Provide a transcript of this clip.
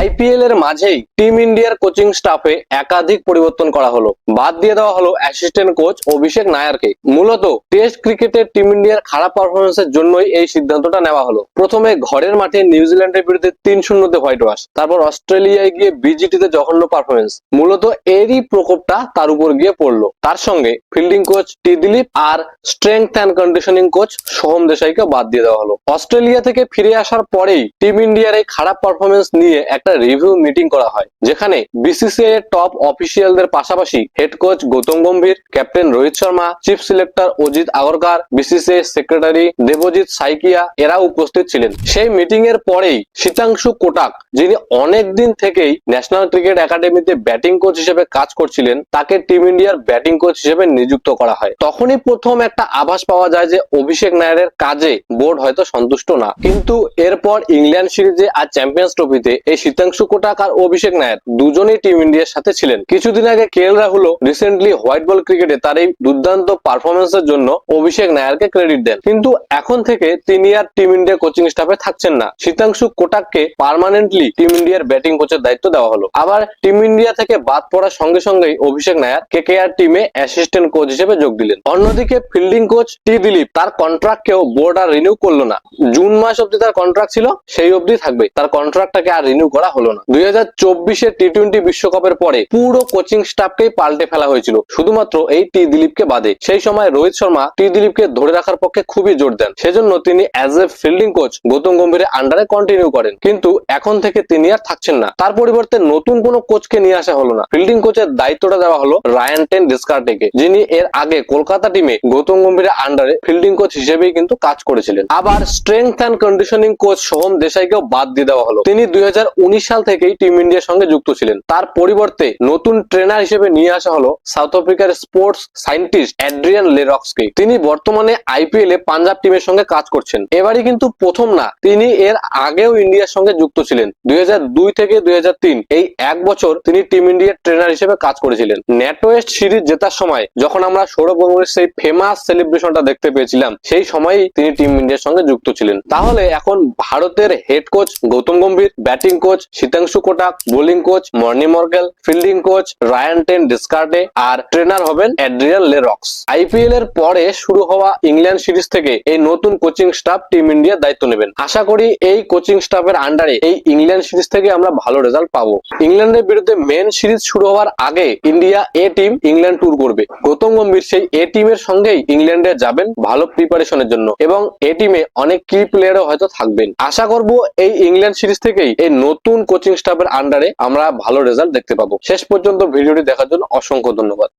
IPL এর মাঝেই team ইন্ডিয়ার কোচিং স্টাফে একাধিক পরিবর্তন করা হলো। বাদ দিয়ে দেওয়া হলো অ্যাসিস্ট্যান্ট কোচ অভিষেক নায়ারকে। মূলত টেস্ট ক্রিকেটে টিম ইন্ডিয়ার খারাপ পারফরমেন্সের জন্যই এই সিদ্ধান্তটা নেওয়া হলো। প্রথমে ঘরের মাঠে নিউজিল্যান্ডের বিরুদ্ধে তিন শূন্যতে হোয়াইট ওয়াশ, তারপর অস্ট্রেলিয়ায় গিয়ে বিজিটিতে জঘন্য পারফরমেন্স মূলত এরই প্রকোপটা তার উপর গিয়ে পড়ল। তার সঙ্গে fielding coach T Dilip R strength and conditioning coach Soham দেশাইকে বাদ দিয়ে দেওয়া হলো। অস্ট্রেলিয়া থেকে ফিরে আসার পরেই টিম ইন্ডিয়ার এই খারাপ পারফরমেন্স নিয়ে একটা রিভিউ মিটিং করা হয়, যেখানে বিসিসিআই এর টপ অফিসিয়ালদের পাশাপাশি head coach Gautam Gambhir captain Rohit Sharma chief selector Ajit Agarkar BCCI secretary Devajit Saikia এরা উপস্থিত ছিলেন। সেই মিটিং এর পরেই শীতাংশু কোটাক, যিনি অনেক দিন থেকেই ন্যাশনাল ক্রিকেট একাডেমিতে ব্যাটিং কোচ হিসেবে কাজ করছিলেন, তাকে টিম ইন্ডিয়ার ব্যাটিং কোচ হিসেবে নিযুক্ত করা হয়। তখনই প্রথম একটা আভাস পাওয়া যায় যে অভিষেক নায়ারের কাজে বোর্ড হয়তো সন্তুষ্ট না। কিন্তু এরপর ইংল্যান্ড সিরিজে আর চ্যাম্পিয়ন্স ট্রফিতে এই শীতাংশু কোটাক আর অভিষেক নায়ার। দুজনেই টিম ইন্ডিয়ার সাথে ছিলেন। কিছুদিন আগে কে এল রাহুলও রিসেন্টলি হোয়াইট বল ক্রিকেটে তার এই দুর্দান্ত পারফরমেন্সের জন্য অভিষেক নায়ারকে ক্রেডিট দেন। কিন্তু এখন থেকে তিনি আর টিম ইন্ডিয়া কোচিং স্টাফে থাকছেন না। শীতাংশু কোটাককে পার্মানেন্টলি টিম ইন্ডিয়ার ব্যাটিং কোচের দায়িত্ব দেওয়া হলো। আবার টিম ইন্ডিয়া থেকে বাদ পড়ার সঙ্গে সঙ্গেই অভিষেক নায়ার কে কে আর টিমে অ্যাসিস্ট্যান্ট কোচ হিসেবে যোগ দিলেন। অন্যদিকে ফিল্ডিং কোচ টি দিলীপ তার কন্ট্রাক্টকেও বোর্ড আর রিনিউ করল না। জুন মাস অব্দি তার কন্ট্রাক্ট ছিল, সেই অবধি থাকবে তার কন্ট্রাক্টটাকে আর রিনিউ করা হলো না। দুই হাজার চব্বিশে টি টোয়েন্টি বিশ্বকাপের পরে পুরো কোচিং স্টাফকেই পাল্টে ফেলা হয়েছিল। শুধুমাত্র এই টি দিলীপকে বাদে সেই সময় রোহিত শর্মা টি দিলীপকে ধরে রাখার পক্ষে খুবই জোর দেন। সেজন্য তিনি as A fielding coach Gautam গম্ভীরের আন্ডারে কন্টিনিউ করেন। কিন্তু এখন থেকে তিনি আর থাকছেন না। তার পরিবর্তে নতুন কোনো কোচকে নিয়ে আসা হলো না। ফিল্ডিং কোচের দায়িত্বটা দেওয়া হলো রায়ান টেন ডিসকার্টেকে যিনি এর আগে কলকাতা টিমে গৌতম গম্ভীরের আন্ডারে ফিল্ডিং কোচ হিসেবেই কিন্তু কাজ করেছিলেন। আবার strength and conditioning coach Soham দেশাইকেও বাদ দিয়ে দেওয়া হলো। তিনি দুই হাজার উনিশ সাল থেকেই টিম ইন্ডিয়ার সঙ্গে যুক্ত ছিলেন। তার পরিবর্তে নতুন ট্রেনার হিসেবে নিয়ে আসা হলো সাউথ আফ্রিকার স্পোর্টস সায়েন্টিস্ট অ্যাড্রিয়ান লেরক্সকে তিনি বর্তমানে আইপিএল এ পাঞ্জাব টিমের সঙ্গে কাজ করছেন। এবারই কিন্তু প্রথম না, তিনি এর আগেও ইন্ডিয়ার সঙ্গে যুক্ত ছিলেন। দুই থেকে দুই এই এক বছর তিনি টিম ইন্ডিয়ার ট্রেনার হিসেবে কাজ করেছিলেন। নেটওয়েস্ট সিরিজ জেতার সময়, যখন আমরা সৌরভ গাঙ্গুলির সেই ফেমাস সেলিব্রেশনটা দেখতে পেয়েছিলাম, সেই সময়ই তিনি টিম ইন্ডিয়ার সঙ্গে যুক্ত ছিলেন। তাহলে এখন ভারতের head coach Gautam Gambhir batting coach Sitanshu Kotak bowling coach, Morne Morkel, fielding coach, Ryan ten Doeschate আর ট্রেনার হবেন অ্যাড্রিয়ান লেরক্স। আইপিএল এর পরে শুরু হওয়া ইংল্যান্ড সিরিজ থেকে এই নতুন কোচিং স্টাফ টিম ইন্ডিয়ার দায়িত্ব নেবেন। আশা করি এই কোচিং স্টাফের আন্ডারে এই ইংল্যান্ড সিরিজ থেকে আমরা ভালো রেজাল্ট পাবো। ইংল্যান্ডের বিরুদ্ধে মেন সিরিজ শুরু হওয়ার আগে India A team England tour করবে। গৌতম গম্ভীর সেই এ টিমের সঙ্গেই ইংল্যান্ডে যাবেন ভালো প্রিপারেশনের জন্য এবং এ টিমে অনেক কি প্লেয়ারও হয়তো থাকবেন। আশা করব এই ইংল্যান্ড সিরিজ থেকেই এই নতুন কোচিং স্টাফের আন্ডারে আমরা ভালো রেজাল্ট দেখতে পাবো। শেষ পর্যন্ত ভিডিওটি দেখার জন্য অসংখ্য ধন্যবাদ।